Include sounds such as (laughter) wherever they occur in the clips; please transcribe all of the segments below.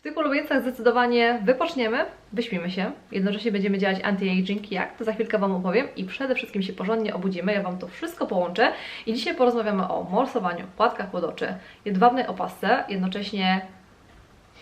W tych ulubieńcach zdecydowanie wypoczniemy, wyśpimy się, jednocześnie będziemy działać anti-aging, jak, to za chwilkę Wam opowiem. I przede wszystkim się porządnie obudzimy, ja Wam to wszystko połączę. I dzisiaj porozmawiamy o morsowaniu, płatkach pod oczy, jedwabnej opasce, jednocześnie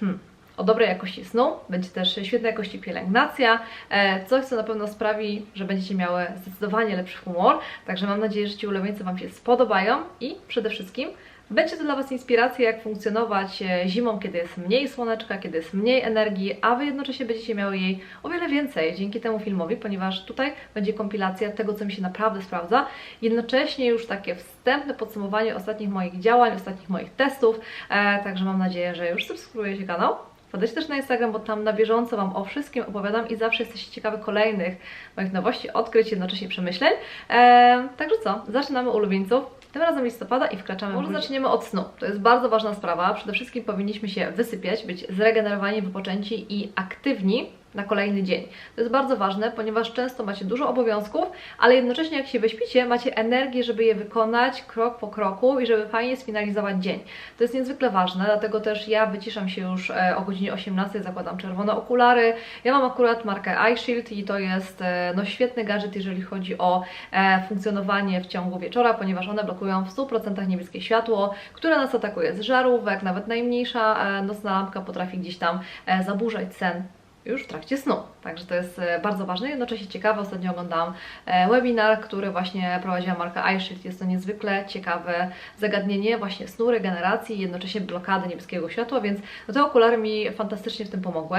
hmm, o dobrej jakości snu, będzie też świetnej jakości pielęgnacja, e, coś co na pewno sprawi, że będziecie miały zdecydowanie lepszy humor, także mam nadzieję, że Ci ulubieńcy Wam się spodobają. I przede wszystkim będzie to dla Was inspiracja, jak funkcjonować e, zimą, kiedy jest mniej słoneczka, kiedy jest mniej energii, a Wy jednocześnie będziecie miały jej o wiele więcej dzięki temu filmowi, ponieważ tutaj będzie kompilacja tego, co mi się naprawdę sprawdza. Jednocześnie już takie wstępne podsumowanie ostatnich moich działań, ostatnich moich testów, e, także mam nadzieję, że już subskrybujecie kanał. Wpadajcie też na Instagram, bo tam na bieżąco Wam o wszystkim opowiadam i zawsze jesteście ciekawi kolejnych moich nowości, odkryć, jednocześnie przemyśleń. Eee, także co, zaczynamy ulubieńców. Tym razem listopada i wkraczamy Może zaczniemy od snu. To jest bardzo ważna sprawa. Przede wszystkim powinniśmy się wysypiać, być zregenerowani, wypoczęci i aktywni na kolejny dzień. To jest bardzo ważne, ponieważ często macie dużo obowiązków, ale jednocześnie jak się wyśpicie, macie energię, żeby je wykonać krok po kroku i żeby fajnie sfinalizować dzień. To jest niezwykle ważne, dlatego też ja wyciszam się już e, o godzinie 18, zakładam czerwone okulary. Ja mam akurat markę iShield i to jest e, no, świetny gadżet, jeżeli chodzi o e, funkcjonowanie w ciągu wieczora, ponieważ one blokują w 100% niebieskie światło, które nas atakuje z żarówek, nawet najmniejsza nocna lampka potrafi gdzieś tam zaburzać sen już w trakcie snu. Także to jest e, bardzo ważne. Jednocześnie ciekawe, ostatnio oglądałam e, webinar, który właśnie prowadziła marka iShield. Jest to niezwykle ciekawe zagadnienie właśnie snu, regeneracji i jednocześnie blokady niebieskiego światła, więc te okulary mi fantastycznie w tym pomogły.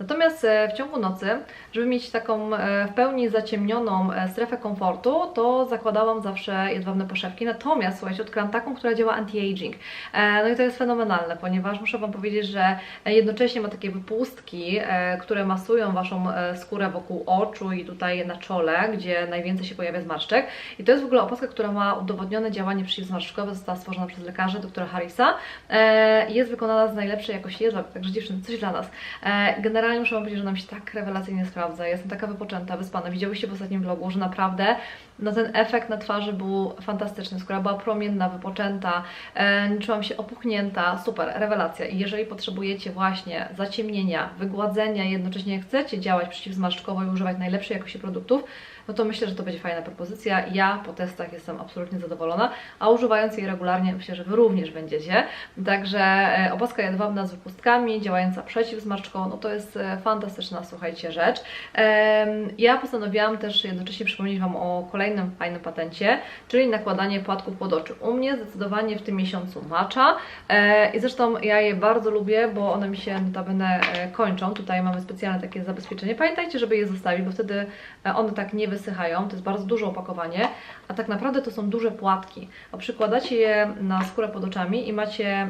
Natomiast e, w ciągu nocy, żeby mieć taką e, w pełni zaciemnioną e, strefę komfortu, to zakładałam zawsze jedwabne poszewki. Natomiast słuchajcie, odkryłam taką, która działa anti-aging. No i to jest fenomenalne, ponieważ muszę Wam powiedzieć, że jednocześnie ma takie wypustki, które masują Waszą skórę wokół oczu i tutaj na czole, gdzie najwięcej się pojawia zmarszczek. I to jest w ogóle opaska, która ma udowodnione działanie przeciwzmarszczkowe, została stworzona przez lekarzy doktora Harrisa. Jest wykonana z najlepszej jakości jedwab, także dziewczyny, coś dla nas. Generalnie generalnie muszę powiedzieć, że nam się tak rewelacyjnie sprawdza. Jestem taka wypoczęta, wyspana. Widziałyście w ostatnim vlogu, że naprawdę no ten efekt na twarzy był fantastyczny. Skóra była promienna, wypoczęta, e, czułam się opuchnięta. Super, rewelacja. I jeżeli potrzebujecie właśnie zaciemnienia, wygładzenia, jednocześnie chcecie działać przeciwzmarszczkowo i używać najlepszej jakości produktów, no to myślę, że to będzie fajna propozycja. Ja po testach jestem absolutnie zadowolona, a używając jej regularnie myślę, że Wy również będziecie. Także e, opaska jedwabna z wypustkami, działająca przeciwzmarszczkowo, no to jest e, fantastyczna, słuchajcie, rzecz. Ja postanowiłam też jednocześnie przypomnieć Wam o kolejnym fajnym patencie, czyli nakładanie płatków pod oczy. U mnie zdecydowanie w tym miesiącu macza e, i zresztą ja je bardzo lubię, bo one mi się notabene kończą. Tutaj mamy specjalne takie zabezpieczenie. Pamiętajcie, żeby je zostawić, bo wtedy one tak nie wysychają, to jest bardzo duże opakowanie, a tak naprawdę to są duże płatki. A przykładacie je na skórę pod oczami i macie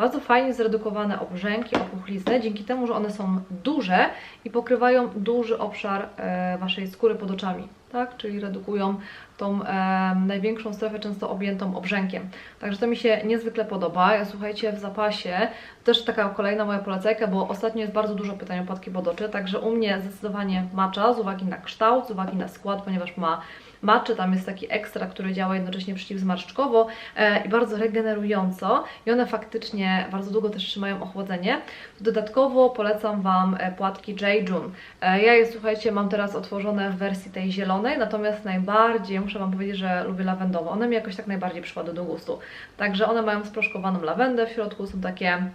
bardzo fajnie zredukowane obrzęki, opuchlizny, dzięki temu, że one są duże i pokrywają duży obszar e, Waszej skóry pod oczami, tak? Czyli redukują tą e, największą strefę, często objętą obrzękiem. Także to mi się niezwykle podoba. Ja słuchajcie, w zapasie też taka kolejna moja polecajka, bo ostatnio jest bardzo dużo pytań o płatki pod oczy, także u mnie zdecydowanie macza z uwagi na kształt, z uwagi na skład, ponieważ ma maczy, tam jest taki ekstra, który działa jednocześnie przeciwzmarszczkowo e, i bardzo regenerująco i one faktycznie bardzo długo też trzymają ochłodzenie. Dodatkowo polecam Wam e, płatki J. June. E, ja je, słuchajcie, mam teraz otworzone w wersji tej zielonej, natomiast najbardziej, muszę Wam powiedzieć, że lubię lawendową. One mi jakoś tak najbardziej przypadły do gustu. Także one mają sproszkowaną lawendę w środku, są takie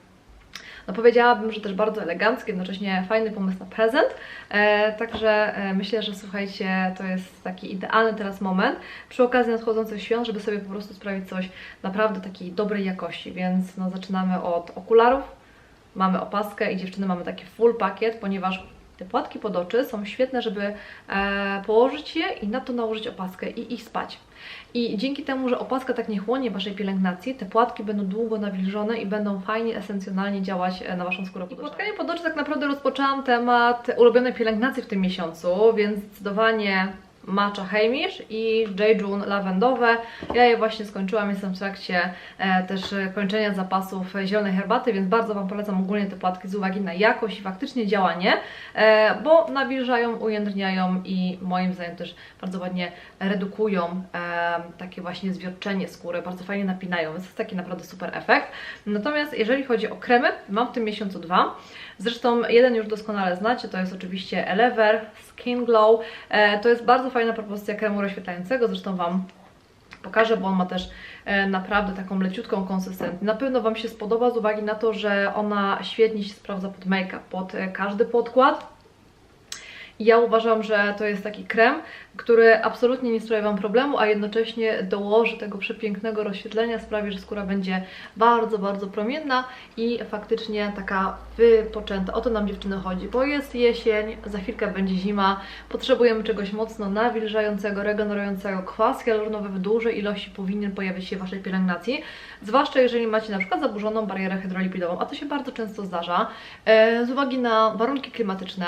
no powiedziałabym, że też bardzo elegancki, jednocześnie fajny pomysł na prezent. E, także e, myślę, że słuchajcie, to jest taki idealny teraz moment przy okazji nadchodzących świąt, żeby sobie po prostu sprawić coś naprawdę takiej dobrej jakości. Więc no, zaczynamy od okularów, mamy opaskę i dziewczyny mamy taki full pakiet, ponieważ te płatki pod oczy są świetne, żeby e, położyć je i na to nałożyć opaskę i iść spać. I dzięki temu, że opaska tak nie chłonie Waszej pielęgnacji, te płatki będą długo nawilżone i będą fajnie, esencjonalnie działać e, na Waszą skórę pod oczami. I płatkami pod oczy tak naprawdę rozpoczęłam temat ulubionej pielęgnacji w tym miesiącu, więc zdecydowanie Matcha Hamish i Jejun lawendowe. Ja je właśnie skończyłam, jestem w trakcie e, też kończenia zapasów zielonej herbaty, więc bardzo Wam polecam ogólnie te płatki z uwagi na jakość i faktycznie działanie, e, bo nawilżają, ujędrniają i moim zdaniem też bardzo ładnie redukują e, takie właśnie zwiotczenie skóry, bardzo fajnie napinają, więc to jest taki naprawdę super efekt. Natomiast jeżeli chodzi o kremy, mam w tym miesiącu dwa. Zresztą jeden już doskonale znacie, to jest oczywiście Elever Skin Glow. E, to jest bardzo fajna propozycja kremu rozświetlającego, zresztą Wam pokażę, bo on ma też e, naprawdę taką leciutką konsystencję. Na pewno Wam się spodoba z uwagi na to, że ona świetnie się sprawdza pod make-up, pod e, każdy podkład. Ja uważam, że to jest taki krem, który absolutnie nie sprawia Wam problemu, a jednocześnie dołoży tego przepięknego rozświetlenia, sprawi, że skóra będzie bardzo, bardzo promienna i faktycznie taka wypoczęta. O to nam dziewczyny chodzi, bo jest jesień, za chwilkę będzie zima, potrzebujemy czegoś mocno nawilżającego, regenerującego. Kwas hialuronowy w dużej ilości powinien pojawić się w Waszej pielęgnacji, zwłaszcza jeżeli macie na przykład zaburzoną barierę hydrolipidową, a to się bardzo często zdarza e, z uwagi na warunki klimatyczne.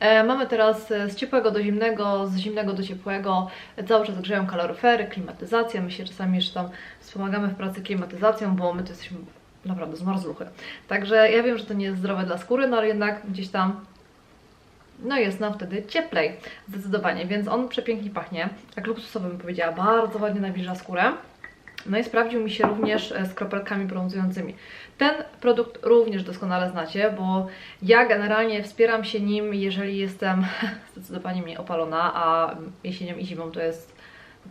E, mamy teraz z ciepłego do zimnego, z zimnego do ciepłego, cały czas grzeją kaloryfery, klimatyzacja, my się czasami jeszcze tam wspomagamy w pracy klimatyzacją, bo my to jesteśmy naprawdę zmarzluchy. Także ja wiem, że to nie jest zdrowe dla skóry, no ale jednak gdzieś tam no jest nam wtedy cieplej, zdecydowanie, więc on przepięknie pachnie, tak luksusowo bym powiedziała, bardzo ładnie nawilża skórę. No i sprawdził mi się również e, z kropelkami brązującymi. Ten produkt również doskonale znacie, bo ja generalnie wspieram się nim, jeżeli jestem (laughs) zdecydowanie mniej opalona, a jesienią i zimą to jest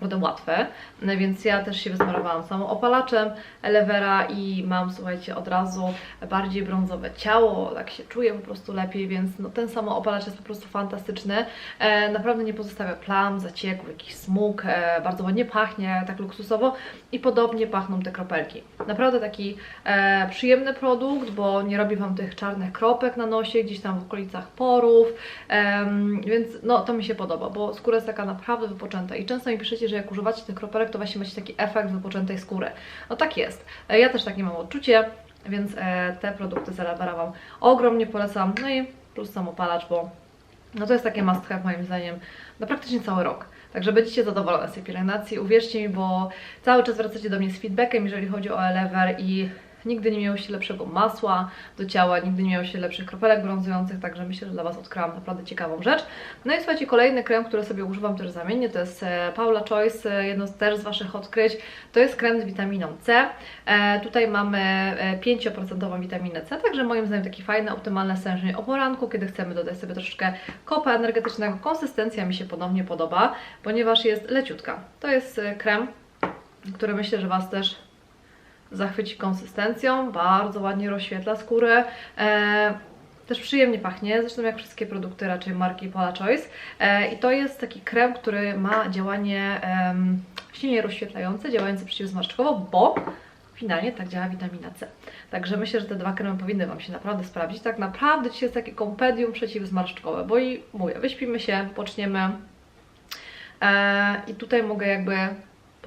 naprawdę łatwe, no więc ja też się wysmarowałam samą opalaczem Elevera i mam, słuchajcie, od razu bardziej brązowe ciało, tak się czuję po prostu lepiej, więc no, ten samo opalacz jest po prostu fantastyczny, e, naprawdę nie pozostawia plam, zacieków, jakichś smug, e, bardzo ładnie pachnie, tak luksusowo i podobnie pachną te kropelki. Naprawdę taki e, przyjemny produkt, bo nie robi Wam tych czarnych kropek na nosie, gdzieś tam w okolicach porów, więc no to mi się podoba, bo skóra jest taka naprawdę wypoczęta i często mi piszecie, że jak używacie tych kropelek, to właśnie macie taki efekt wypoczętej skóry. No tak jest. E, ja też takie mam odczucie, więc e, te produkty z Wam ogromnie polecam. No i plus samopalacz, bo no to jest takie must have moim zdaniem na praktycznie cały rok. Także będziecie zadowolone z tej pielęgnacji, uwierzcie mi, bo cały czas wracacie do mnie z feedbackiem, jeżeli chodzi o Elever i Nigdy nie miało się lepszego masła do ciała, nigdy nie miało się lepszych kropelek brązujących, także myślę, że dla Was odkryłam naprawdę ciekawą rzecz. No i słuchajcie, kolejny krem, który sobie używam też zamiennie, to jest e, Paula Choice, e, jedno z też z Waszych odkryć. To jest krem z witaminą C. E, tutaj mamy 5% witaminę C, także moim zdaniem taki fajny, optymalne stężenie o poranku, kiedy chcemy dodać sobie troszeczkę kopa energetycznego. Konsystencja mi się ponownie podoba, ponieważ jest leciutka. To jest krem, który myślę, że Was też zachwyci konsystencją, bardzo ładnie rozświetla skórę. E, też przyjemnie pachnie, zresztą jak wszystkie produkty raczej marki Pola Choice. E, I to jest taki krem, który ma działanie e, silnie rozświetlające, działające przeciwzmarszczkowo, bo finalnie tak działa witamina C. Także myślę, że te dwa kremy powinny Wam się naprawdę sprawdzić. Tak naprawdę dzisiaj jest takie kompedium przeciwzmarszczkowe, bo i mówię, wyśpimy się, poczniemy e, i tutaj mogę jakby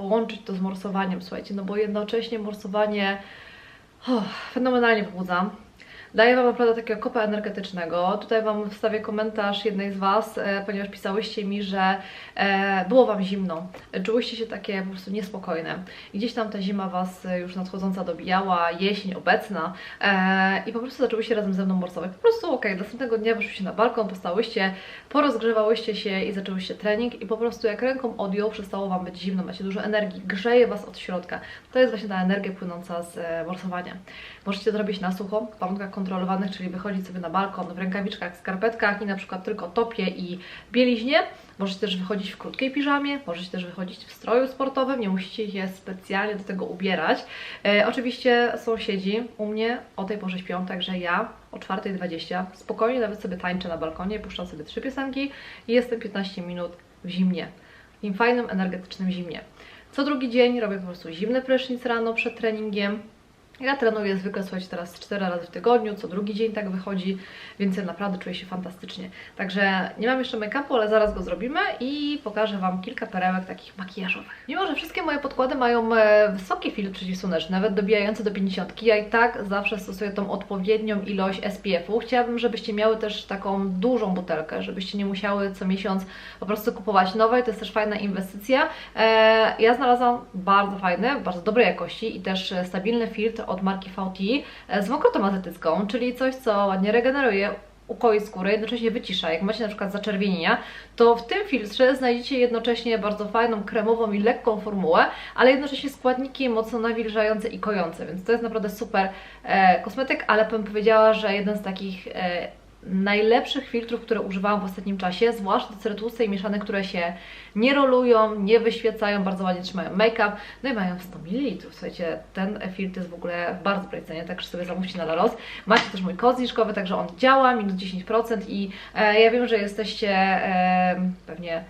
połączyć to z morsowaniem, słuchajcie, no bo jednocześnie morsowanie oh, fenomenalnie pobudza. Daję Wam naprawdę takiego kopa energetycznego. Tutaj Wam wstawię komentarz jednej z Was, e, ponieważ pisałyście mi, że e, było Wam zimno. Czułyście się takie po prostu niespokojne. I gdzieś tam ta zima Was już nadchodząca dobijała, jesień obecna e, i po prostu zaczęłyście razem ze mną morsować. Po prostu okej, okay, następnego dnia wyszłyście na balkon, postałyście, porozgrzewałyście się i zaczęłyście trening i po prostu jak ręką odjął, przestało Wam być zimno, macie dużo energii, grzeje Was od środka. To jest właśnie ta energia płynąca z e, morsowania. Możecie zrobić na sucho, warunkach kontrolowanych, czyli wychodzić sobie na balkon w rękawiczkach, skarpetkach i na przykład tylko topie i bieliźnie. Możecie też wychodzić w krótkiej piżamie, możecie też wychodzić w stroju sportowym, nie musicie się specjalnie do tego ubierać. E, oczywiście sąsiedzi u mnie o tej porze śpią, także ja o 4.20 spokojnie nawet sobie tańczę na balkonie, puszczam sobie trzy piosenki i jestem 15 minut w zimnie. Takim fajnym, energetycznym zimnie. Co drugi dzień robię po prostu zimny prysznic rano przed treningiem, Ja trenuję zwykle, słuchajcie, teraz 4 razy w tygodniu, co drugi dzień tak wychodzi, więc ja naprawdę czuję się fantastycznie. Także nie mam jeszcze make-upu, ale zaraz go zrobimy i pokażę Wam kilka perełek takich makijażowych. Mimo, że wszystkie moje podkłady mają e, wysoki filtr przeciwsłoneczny, nawet dobijający do 50, ja i tak zawsze stosuję tą odpowiednią ilość SPF-u. Chciałabym, żebyście miały też taką dużą butelkę, żebyście nie musiały co miesiąc po prostu kupować nowej, to jest też fajna inwestycja. E, ja znalazłam bardzo fajny, bardzo dobrej jakości i też stabilny filtr od marki VT z mokrotą azetycką, czyli coś, co ładnie regeneruje, ukoi skórę, jednocześnie wycisza. Jak macie na przykład zaczerwienienia, to w tym filtrze znajdziecie jednocześnie bardzo fajną, kremową i lekką formułę, ale jednocześnie składniki mocno nawilżające i kojące, więc to jest naprawdę super e, kosmetyk, ale bym powiedziała, że jeden z takich e, najlepszych filtrów, które używałam w ostatnim czasie, zwłaszcza te cery tłuste i mieszane, które się nie rolują, nie wyświecają, bardzo ładnie trzymają make-up, no i mają 100 ml. Słuchajcie, ten filtr jest w ogóle bardzo dobrej cenie, także sobie zamówcie na Laros. Macie też mój kod zniżkowy, także on działa, minus 10% i e, ja wiem, że jesteście e, pewnie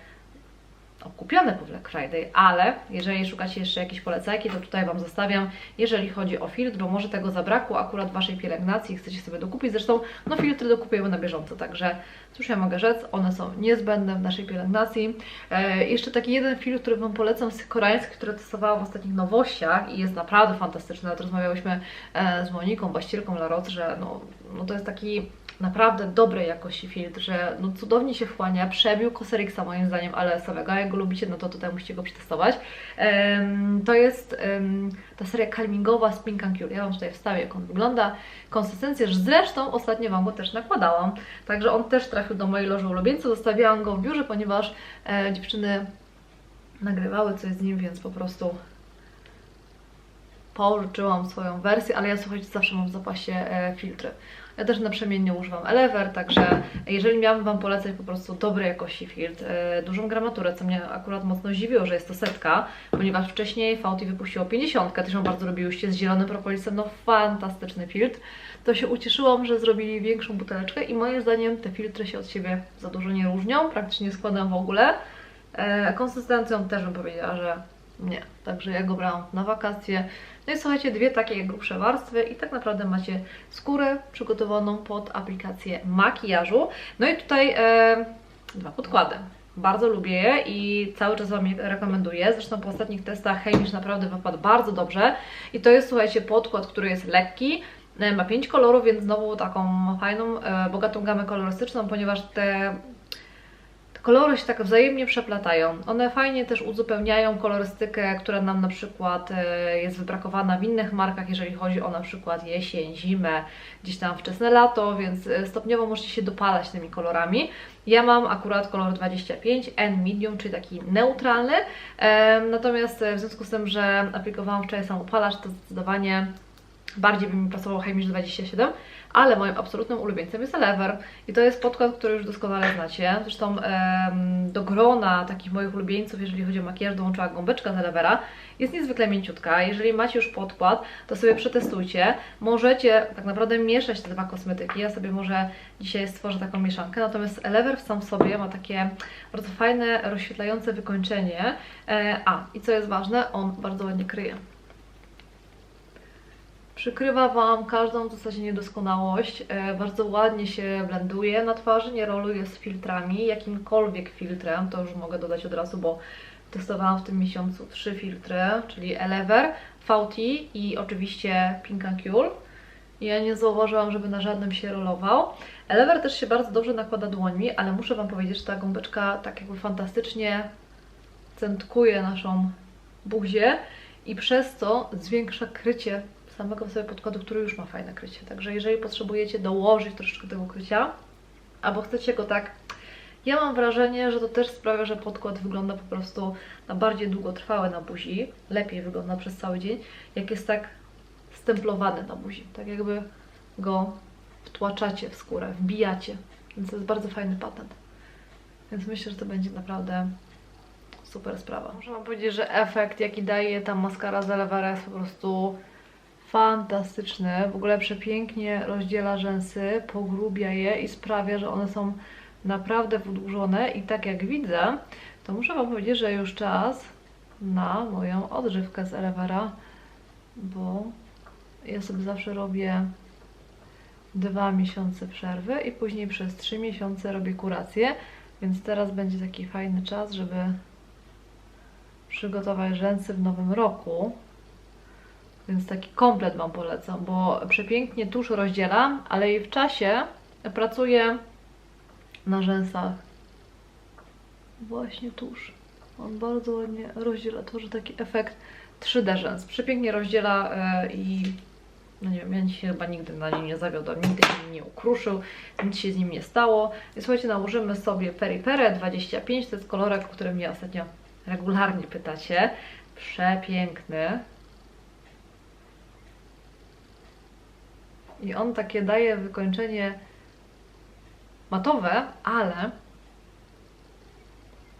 okupione po Black Friday, ale jeżeli szukacie jeszcze jakieś polecajki, to tutaj Wam zostawiam, jeżeli chodzi o filtr, bo może tego zabrakło akurat w Waszej pielęgnacji, chcecie sobie dokupić, zresztą no filtry dokupujemy na bieżąco, także cóż ja mogę rzec, one są niezbędne w naszej pielęgnacji. E, jeszcze taki jeden filtr, który Wam polecam z koreański, który testowałam w ostatnich nowościach i jest naprawdę fantastyczny, nawet rozmawiałyśmy e, z Moniką, właścicielką La Roche, że no, no to jest taki naprawdę dobrej jakości filtr, że no cudownie się wchłania, przebił Cosrxa moim zdaniem ALS-owego, jak go lubicie, no to tutaj musicie go przetestować. Um, to jest um, ta seria calmingowa z Pink Cure. Ja Wam tutaj wstawię, jak on wygląda. Konsystencję, zresztą ostatnio Wam go też nakładałam, także on też trafił do mojej loży ulubieńców. Zostawiałam go w biurze, ponieważ e, dziewczyny nagrywały coś z nim, więc po prostu pożyczyłam swoją wersję, ale ja słuchajcie, zawsze mam w zapasie e, filtry. Ja też naprzemiennie używam Elever, także jeżeli miałabym Wam polecać po prostu dobrej jakości filtr, e, dużą gramaturę, co mnie akurat mocno zdziwiło, że jest to setka, ponieważ wcześniej Fauti wypuściło 50, też ją bardzo lubiłyście, z zielonym propolisem, no fantastyczny filtr, to się ucieszyłam, że zrobili większą buteleczkę i moim zdaniem te filtry się od siebie za dużo nie różnią, praktycznie nie składam w ogóle. E, konsystencją też bym powiedziała, że nie. Także ja go brałam na wakacje. No i słuchajcie, dwie takie grubsze warstwy i tak naprawdę macie skórę przygotowaną pod aplikację makijażu. No i tutaj e, dwa podkłady. Bardzo lubię je i cały czas Wam je rekomenduję. Zresztą po ostatnich testach Heimish naprawdę wypadł bardzo dobrze. I to jest, słuchajcie, podkład, który jest lekki, e, ma 5 kolorów, więc znowu taką fajną, e, bogatą gamę kolorystyczną, ponieważ te Kolory się tak wzajemnie przeplatają. One fajnie też uzupełniają kolorystykę, która nam na przykład e, jest wybrakowana w innych markach, jeżeli chodzi o na przykład jesień, zimę, gdzieś tam wczesne lato, więc e, stopniowo możecie się dopalać tymi kolorami. Ja mam akurat kolor 25, N medium, czyli taki neutralny, natomiast e, w związku z tym, że aplikowałam wczoraj sam opalacz, to zdecydowanie bardziej by mi pasował Heimish 27, ale moim absolutnym ulubieńcem jest Elever i to jest podkład, który już doskonale znacie. Zresztą do grona takich moich ulubieńców, jeżeli chodzi o makijaż, dołączyła gąbeczka z Elevera. Jest niezwykle mięciutka. Jeżeli macie już podkład, to sobie przetestujcie. Możecie tak naprawdę mieszać te dwa kosmetyki. Ja sobie może dzisiaj stworzę taką mieszankę, natomiast Elever sam w sobie ma takie bardzo fajne, rozświetlające wykończenie. E, a, i co jest ważne, on bardzo ładnie kryje. Przykrywa Wam każdą w zasadzie niedoskonałość, e, bardzo ładnie się blenduje na twarzy, nie roluje z filtrami, jakimkolwiek filtrem, to już mogę dodać od razu, bo testowałam w tym miesiącu trzy filtry, czyli Elever, Fauti i oczywiście Pink Cure. Ja nie zauważyłam, żeby na żadnym się rolował. Elever też się bardzo dobrze nakłada dłońmi, ale muszę Wam powiedzieć, że ta gąbeczka tak jakby fantastycznie centkuje naszą buzię i przez to zwiększa krycie samego sobie podkładu, który już ma fajne krycie. Także jeżeli potrzebujecie dołożyć troszeczkę tego krycia, albo chcecie go tak... Ja mam wrażenie, że to też sprawia, że podkład wygląda po prostu na bardziej długotrwały na buzi, lepiej wygląda przez cały dzień, jak jest tak stemplowany na buzi, tak jakby go wtłaczacie w skórę, wbijacie, więc to jest bardzo fajny patent. Więc myślę, że to będzie naprawdę super sprawa. Wam powiedzieć, że efekt jaki daje ta maskara z Elevera jest po prostu fantastyczny. W ogóle przepięknie rozdziela rzęsy, pogrubia je i sprawia, że one są naprawdę wydłużone i tak jak widzę, to muszę Wam powiedzieć, że już czas na moją odżywkę z Elevera, bo Ja sobie zawsze robię dwa miesiące przerwy i później przez trzy miesiące robię kurację, więc teraz będzie taki fajny czas, żeby przygotować rzęsy w nowym roku. Więc taki komplet Wam polecam, bo przepięknie tusz rozdzielam, ale i w czasie pracuję na rzęsach. Właśnie tusz. On bardzo ładnie rozdziela, tworzy taki efekt 3D rzęs. Przepięknie rozdziela e, i no nie wiem, ja się chyba nigdy na nim nie zawiodłam, nigdy się nie ukruszył, nic się z nim nie stało. I słuchajcie, nałożymy sobie Peri Pere 25, to jest kolorek, o którym mnie ostatnio regularnie pytacie. Przepiękny. I on takie daje wykończenie matowe, ale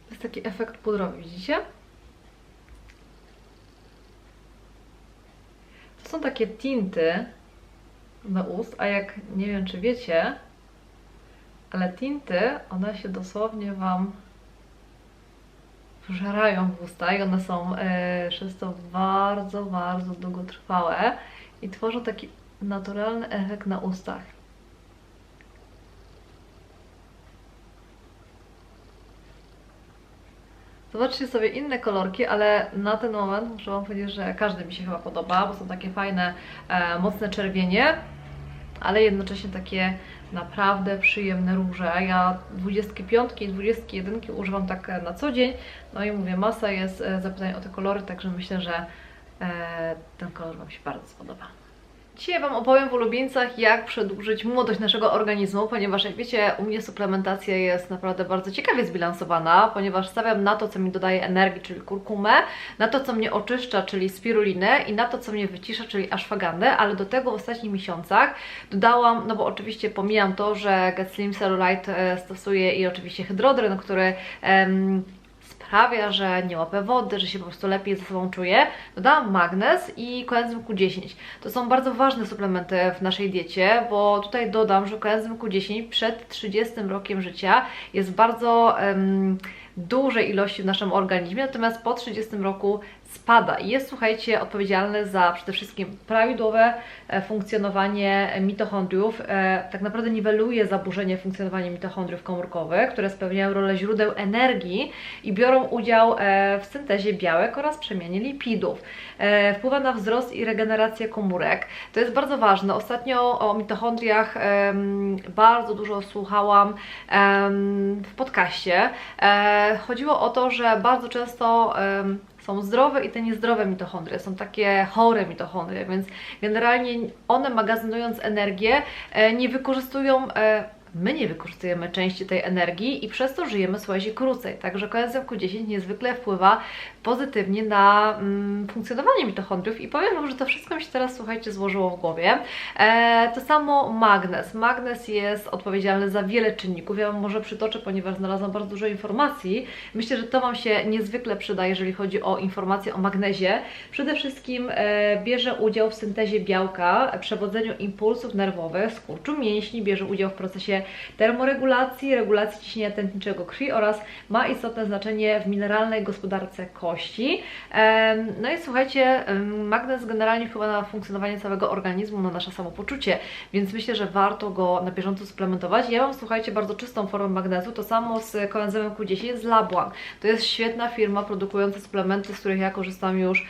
jest taki efekt pudrowy, widzicie? To są takie tinty na ust, a jak nie wiem czy wiecie, ale tinty, one się dosłownie Wam wżerają w usta i one są e, przez to bardzo, bardzo długotrwałe i tworzą taki naturalny efekt na ustach. Zobaczcie sobie inne kolorki, ale na ten moment muszę Wam powiedzieć, że każdy mi się chyba podoba, bo są takie fajne, e, mocne czerwienie, ale jednocześnie takie naprawdę przyjemne róże. Ja 25 i 21 używam tak e, na co dzień, no i mówię, masa jest e, zapytań o te kolory, także myślę, że e, ten kolor Wam się bardzo spodoba. Dzisiaj Wam opowiem w ulubieńcach, jak przedłużyć młodość naszego organizmu, ponieważ jak wiecie, u mnie suplementacja jest naprawdę bardzo ciekawie zbilansowana, ponieważ stawiam na to, co mi dodaje energii, czyli kurkumę, na to, co mnie oczyszcza, czyli spirulinę i na to, co mnie wycisza, czyli ashwagandę, ale do tego w ostatnich miesiącach dodałam, no bo oczywiście pomijam to, że Get Slim Cellulite e, stosuje i oczywiście hydrodryn, który... Em, sprawia, że nie łapę wody, że się po prostu lepiej ze sobą czuję. Dodałam magnez i koenzym Q10. To są bardzo ważne suplementy w naszej diecie, bo tutaj dodam, że koenzym Q10 przed 30 rokiem życia jest bardzo um, dużej ilości w naszym organizmie, natomiast po 30 roku spada i jest, słuchajcie, odpowiedzialny za przede wszystkim prawidłowe e, funkcjonowanie mitochondriów. E, tak naprawdę niweluje zaburzenie funkcjonowania mitochondriów komórkowych, które spełniają rolę źródeł energii i biorą udział e, w syntezie białek oraz przemianie lipidów. Wpływa na wzrost i regenerację komórek. To jest bardzo ważne. Ostatnio o mitochondriach bardzo dużo słuchałam w podcaście. Chodziło o to, że bardzo często są zdrowe i te niezdrowe mitochondrie, są takie chore mitochondrie, więc generalnie one magazynując energię e, nie wykorzystują e, my nie wykorzystujemy części tej energii i przez to żyjemy, słuchajcie, krócej. Także koenzym Q10 niezwykle wpływa pozytywnie na mm, funkcjonowanie mitochondriów i powiem Wam, że to wszystko mi się teraz, słuchajcie, złożyło w głowie. E, to samo magnez. Magnez jest odpowiedzialny za wiele czynników. Ja Wam może przytoczę, ponieważ znalazłam bardzo dużo informacji. Myślę, że to Wam się niezwykle przyda, jeżeli chodzi o informacje o magnezie. Przede wszystkim e, bierze udział w syntezie białka, przewodzeniu impulsów nerwowych, skurczu mięśni, bierze udział w procesie termoregulacji, regulacji ciśnienia tętniczego krwi oraz ma istotne znaczenie w mineralnej gospodarce No i słuchajcie, magnez generalnie wpływa na funkcjonowanie całego organizmu, na nasze samopoczucie, więc myślę, że warto go na bieżąco suplementować. Ja mam, słuchajcie, bardzo czystą formę magnezu, to samo z koenzymem Q10 z Labuan. To jest świetna firma produkująca suplementy, z których ja korzystam już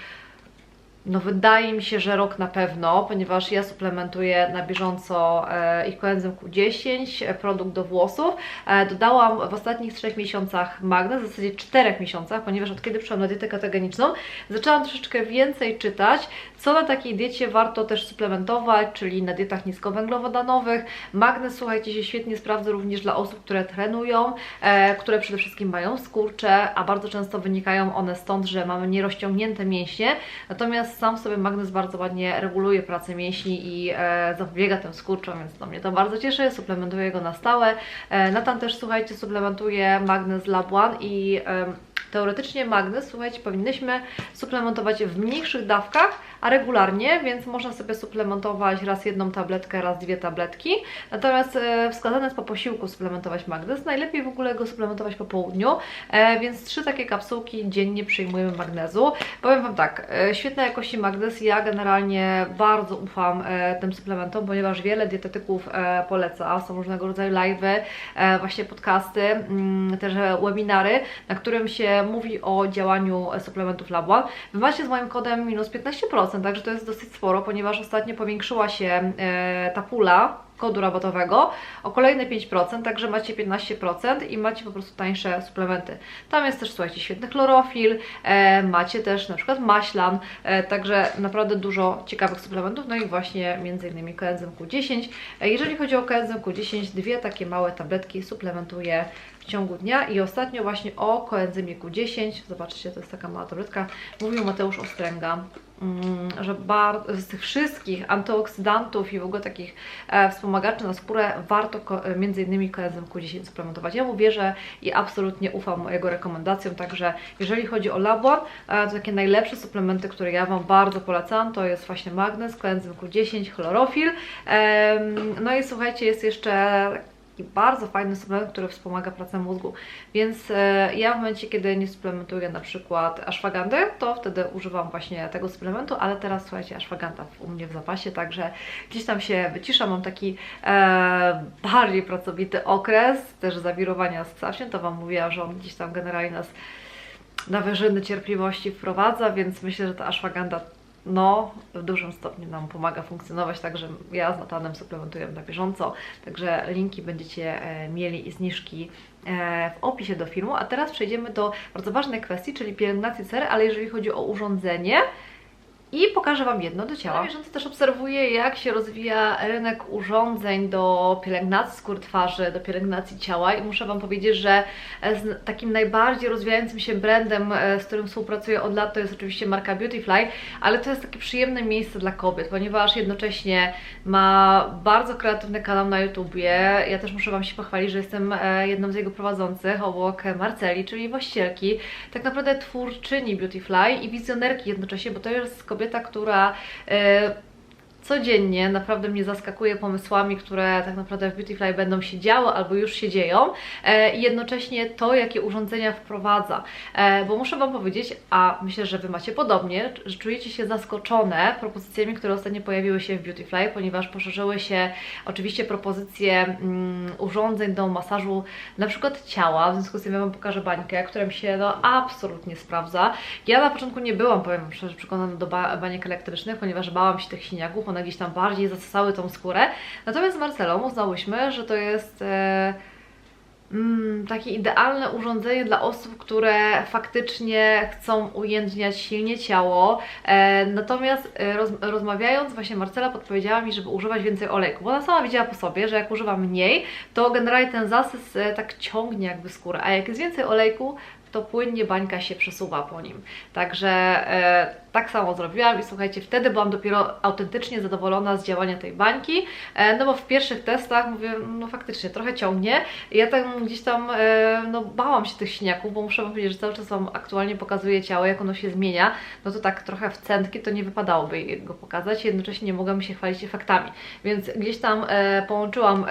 no wydaje mi się, że rok na pewno, ponieważ ja suplementuję na bieżąco e, ich koenzym Q10, e, produkt do włosów. E, dodałam w ostatnich 3 miesiącach magnez, w zasadzie 4 miesiącach, ponieważ od kiedy przyszłam na dietę ketogeniczną, zaczęłam troszeczkę więcej czytać, co na takiej diecie warto też suplementować, czyli na dietach niskowęglowodanowych. Magnez, słuchajcie, się świetnie sprawdza również dla osób, które trenują, e, które przede wszystkim mają skurcze, a bardzo często wynikają one stąd, że mamy nierozciągnięte mięśnie, natomiast sam sobie magnes bardzo ładnie reguluje pracę mięśni i e, zapobiega tym skurczom, więc to mnie to bardzo cieszy, suplementuję go na stałe. E, Natan też, słuchajcie, suplementuje magnes Labuan i e, Teoretycznie magnez, słuchajcie, powinnyśmy suplementować w mniejszych dawkach, a regularnie, więc można sobie suplementować raz jedną tabletkę, raz dwie tabletki. Natomiast e, wskazane jest po posiłku suplementować magnez. Najlepiej w ogóle go suplementować po południu, e, więc trzy takie kapsułki dziennie przyjmujemy magnezu. Powiem Wam tak, e, świetnej jakości magnez, ja generalnie bardzo ufam tym suplementom, ponieważ wiele dietetyków poleca, są różnego rodzaju live'y, właśnie podcasty, mm, też webinary, na którym się mówi o działaniu suplementów Labuan. Wy macie z moim kodem minus 15%, także to jest dosyć sporo, ponieważ ostatnio powiększyła się e, ta pula kodu rabatowego o kolejne 5%, także macie 15% i macie po prostu tańsze suplementy. Tam jest też, słuchajcie, świetny chlorofil, e, macie też na przykład maślan, e, także naprawdę dużo ciekawych suplementów, no i właśnie między innymi koenzym Q10. E, jeżeli chodzi o koenzym Q10, dwie takie małe tabletki suplementuję w ciągu dnia i ostatnio właśnie o koenzymie Q10, zobaczcie, to jest taka mała tabletka, mówił Mateusz Ostręga, mm, że z tych wszystkich antyoksydantów i w ogóle takich e, wspomagaczy na skórę warto między innymi koenzym Q10 suplementować. Ja mu wierzę i absolutnie ufam jego rekomendacjom, także jeżeli chodzi o Labuan, e, to takie najlepsze suplementy, które ja Wam bardzo polecam, to jest właśnie magnez, koenzym Q10, chlorofil. No i słuchajcie, jest jeszcze taki bardzo fajny suplement, który wspomaga pracę mózgu. Więc e, ja w momencie, kiedy nie suplementuję na przykład ashwagandy, to wtedy używam właśnie tego suplementu, ale teraz słuchajcie, ashwaganda u mnie w zapasie, także gdzieś tam się wycisza, mam taki e, bardziej pracowity okres, też zawirowania z Ksawsiem, to Wam mówiła, że on gdzieś tam generalnie nas na wyżyny cierpliwości wprowadza, więc myślę, że ta ashwaganda no, w dużym stopniu nam pomaga funkcjonować, także ja z Natanem suplementujemy na bieżąco, także linki będziecie e, mieli i zniżki e, w opisie do filmu. A teraz przejdziemy do bardzo ważnej kwestii, czyli pielęgnacji cery, ale jeżeli chodzi o urządzenie, i pokażę Wam jedno do ciała. Na bieżąco też obserwuję, jak się rozwija rynek urządzeń do pielęgnacji skór twarzy, do pielęgnacji ciała i muszę Wam powiedzieć, że takim najbardziej rozwijającym się brandem, e, z którym współpracuję od lat, to jest oczywiście marka Beautyfly, ale to jest takie przyjemne miejsce dla kobiet, ponieważ jednocześnie ma bardzo kreatywny kanał na YouTubie. Ja też muszę Wam się pochwalić, że jestem e, jedną z jego prowadzących obok Marceli, czyli właścicielki, tak naprawdę twórczyni Beautyfly i wizjonerki jednocześnie, bo to jest kobieta kobieta, która e, codziennie naprawdę mnie zaskakuje pomysłami, które tak naprawdę w Beautyfly będą się działy albo już się dzieją e, i jednocześnie to, jakie urządzenia wprowadza. E, bo muszę Wam powiedzieć, a myślę, że Wy macie podobnie, że czujecie się zaskoczone propozycjami, które ostatnio pojawiły się w Beautyfly, ponieważ poszerzyły się oczywiście propozycje mm, urządzeń do masażu na przykład ciała, w związku z tym ja Wam pokażę bańkę, która mi się no, absolutnie sprawdza. Ja na początku nie byłam, powiem szczerze, przekonana do ba baniek elektrycznych, ponieważ bałam się tych siniaków, one gdzieś tam bardziej zasasały tą skórę. Natomiast z Marcelą uznałyśmy, że to jest e, mm, takie idealne urządzenie dla osób, które faktycznie chcą ujędrniać silnie ciało. E, natomiast e, roz, rozmawiając, właśnie Marcela podpowiedziała mi, żeby używać więcej olejku, bo ona sama widziała po sobie, że jak używam mniej, to generalnie ten zasys e, tak ciągnie jakby skórę, a jak jest więcej olejku, to płynnie bańka się przesuwa po nim. Także e, tak samo zrobiłam i słuchajcie, wtedy byłam dopiero autentycznie zadowolona z działania tej bańki, e, no bo w pierwszych testach mówię, no faktycznie trochę ciągnie. Ja tam gdzieś tam, e, no bałam się tych siniaków, bo muszę powiedzieć, że cały czas Wam aktualnie pokazuję ciało, jak ono się zmienia, no to tak trochę w centki to nie wypadałoby go pokazać, jednocześnie nie mogłam się chwalić efektami, więc gdzieś tam e, połączyłam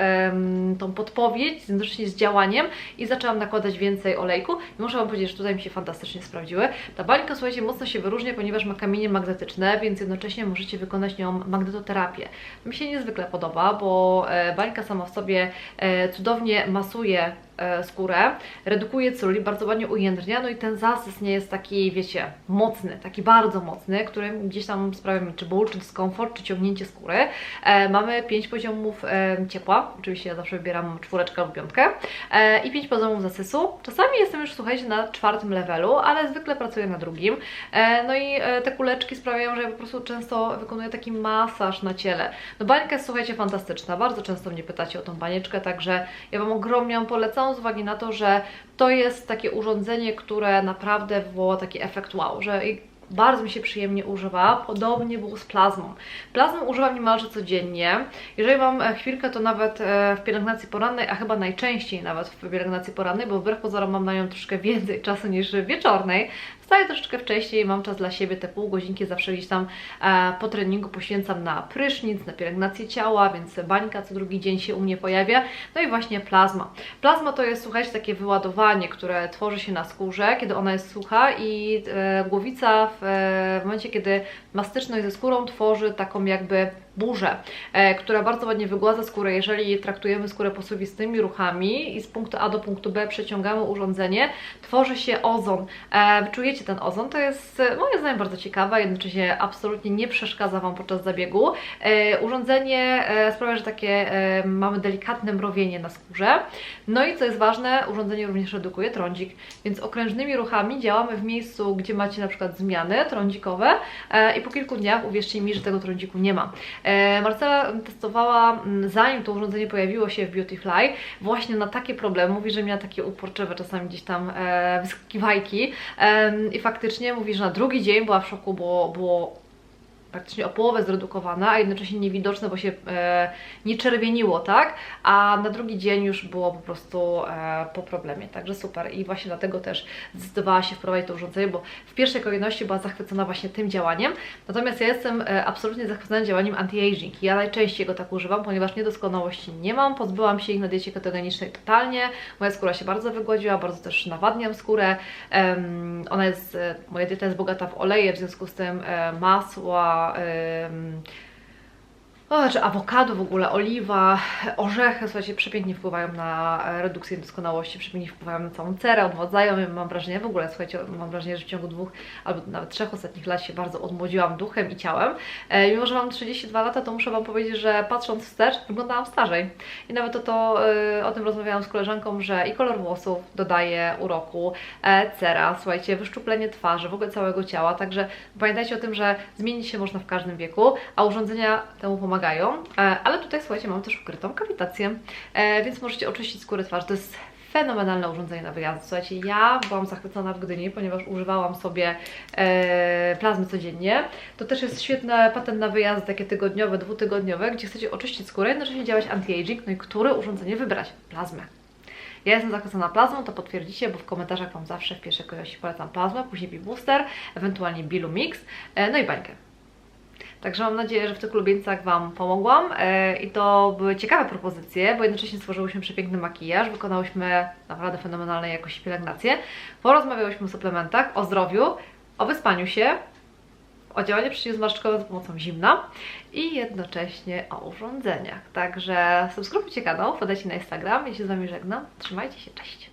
tą podpowiedź jednocześnie z działaniem i zaczęłam nakładać więcej olejku. I muszę Wam powiedzieć, że tutaj mi się fantastycznie sprawdziły. Ta bańka, słuchajcie, mocno się wyróżnia, ponieważ ma kamienie magnetyczne, więc jednocześnie możecie wykonać nią magnetoterapię. Mi się niezwykle podoba, bo e, bańka sama w sobie e, cudownie masuje skórę, redukuje celulit, bardzo ładnie ujędrnia, no i ten zasys nie jest taki, wiecie, mocny, taki bardzo mocny, który gdzieś tam sprawia mi czy ból, czy dyskomfort, czy ciągnięcie skóry. E, mamy 5 poziomów e, ciepła, oczywiście ja zawsze wybieram czwóreczkę lub piątkę e, i 5 poziomów zasysu. Czasami jestem już, słuchajcie, na czwartym levelu, ale zwykle pracuję na drugim. E, no i e, te kuleczki sprawiają, że ja po prostu często wykonuję taki masaż na ciele. No bańka jest, słuchajcie, fantastyczna, bardzo często mnie pytacie o tą banieczkę, także ja Wam ogromnie ją polecam, z uwagi na to, że to jest takie urządzenie, które naprawdę wywoła taki efekt wow, że bardzo mi się przyjemnie używa. Podobnie było z plazmą. Plazmą używam niemalże codziennie. Jeżeli mam e, chwilkę, to nawet e, w pielęgnacji porannej, a chyba najczęściej nawet w pielęgnacji porannej, bo wbrew pozorom mam na nią troszkę więcej czasu niż wieczornej. Wstaję troszeczkę wcześniej, mam czas dla siebie, te pół godzinki zawsze gdzieś tam e, po treningu poświęcam na prysznic, na pielęgnację ciała, więc bańka co drugi dzień się u mnie pojawia. No i właśnie plazma. Plazma to jest, słuchajcie, takie wyładowanie, które tworzy się na skórze, kiedy ona jest sucha i e, głowica w, e, w momencie, kiedy ma styczność ze skórą, tworzy taką jakby burzę, e, która bardzo ładnie wygładza skórę. Jeżeli traktujemy skórę posuwistymi ruchami i z punktu A do punktu B przeciągamy urządzenie, tworzy się ozon. E, czujecie ten ozon? To jest e, moim zdaniem bardzo ciekawe, jednocześnie absolutnie nie przeszkadza Wam podczas zabiegu. Urządzenie sprawia, że takie mamy delikatne mrowienie na skórze. No i co jest ważne, urządzenie również redukuje trądzik, więc okrężnymi ruchami działamy w miejscu, gdzie macie na przykład zmiany trądzikowe i po kilku dniach uwierzcie mi, że tego trądziku nie ma. E, Marcela testowała, m, zanim to urządzenie pojawiło się w Beautyfly, właśnie na takie problemy. Mówi, że miała takie uporczywe czasami gdzieś tam e, wyskakiwajki Em, i faktycznie mówi, że na drugi dzień była w szoku, bo było praktycznie o połowę zredukowana, a jednocześnie niewidoczne, bo się e, nie czerwieniło, tak? A na drugi dzień już było po prostu e, po problemie, także super. I właśnie dlatego też zdecydowała się wprowadzić to urządzenie, bo w pierwszej kolejności była zachwycona właśnie tym działaniem. Natomiast ja jestem e, absolutnie zachwycona działaniem anti-aging. Ja najczęściej go tak używam, ponieważ niedoskonałości nie mam, pozbyłam się ich na diecie ketogenicznej totalnie. Moja skóra się bardzo wygładziła, bardzo też nawadniam skórę. Ona jest, e, moja dieta jest bogata w oleje, w związku z tym e, masła, há. Um, o, czy awokado w ogóle, oliwa, orzechy, słuchajcie, przepięknie wpływają na redukcję niedoskonałości, przepięknie wpływają na całą cerę, odmładzają, Ja mam wrażenie, w ogóle, słuchajcie, mam wrażenie, że w ciągu dwóch albo nawet trzech ostatnich lat się bardzo odmłodziłam duchem i ciałem. E, mimo, że mam 32 lata, to muszę Wam powiedzieć, że patrząc wstecz, wyglądałam starzej. I nawet o, to, e, o tym rozmawiałam z koleżanką, że i kolor włosów dodaje uroku, e, cera, słuchajcie, wyszczuplenie twarzy, w ogóle całego ciała, także pamiętajcie o tym, że zmienić się można w każdym wieku, a urządzenia temu pomagają. E, ale tutaj, słuchajcie, mam też ukrytą kawitację, e, więc możecie oczyścić skórę twarzy. To jest fenomenalne urządzenie na wyjazd. Słuchajcie, ja byłam zachwycona w Gdyni, ponieważ używałam sobie e, plazmy codziennie. To też jest świetny patent na wyjazdy takie tygodniowe, dwutygodniowe, gdzie chcecie oczyścić skórę, jednocześnie działać anti-aging. No i które urządzenie wybrać? Plazmę. Ja jestem zachwycona plazmą, to potwierdzicie, bo w komentarzach Wam zawsze w pierwszej kolejności polecam plazmę, później B-Booster, ewentualnie Bilu Mix, e, no i bańkę. Także mam nadzieję, że w tych ulubieńcach Wam pomogłam e, i to były ciekawe propozycje, bo jednocześnie stworzyłyśmy przepiękny makijaż, wykonałyśmy naprawdę fenomenalnej jakości pielęgnację, porozmawiałyśmy o suplementach, o zdrowiu, o wyspaniu się, o działaniu przeciwzmarszczkowym za pomocą zimna i jednocześnie o urządzeniach. Także subskrybujcie kanał, podajcie na Instagram, ja się z Wami żegnam, trzymajcie się, cześć!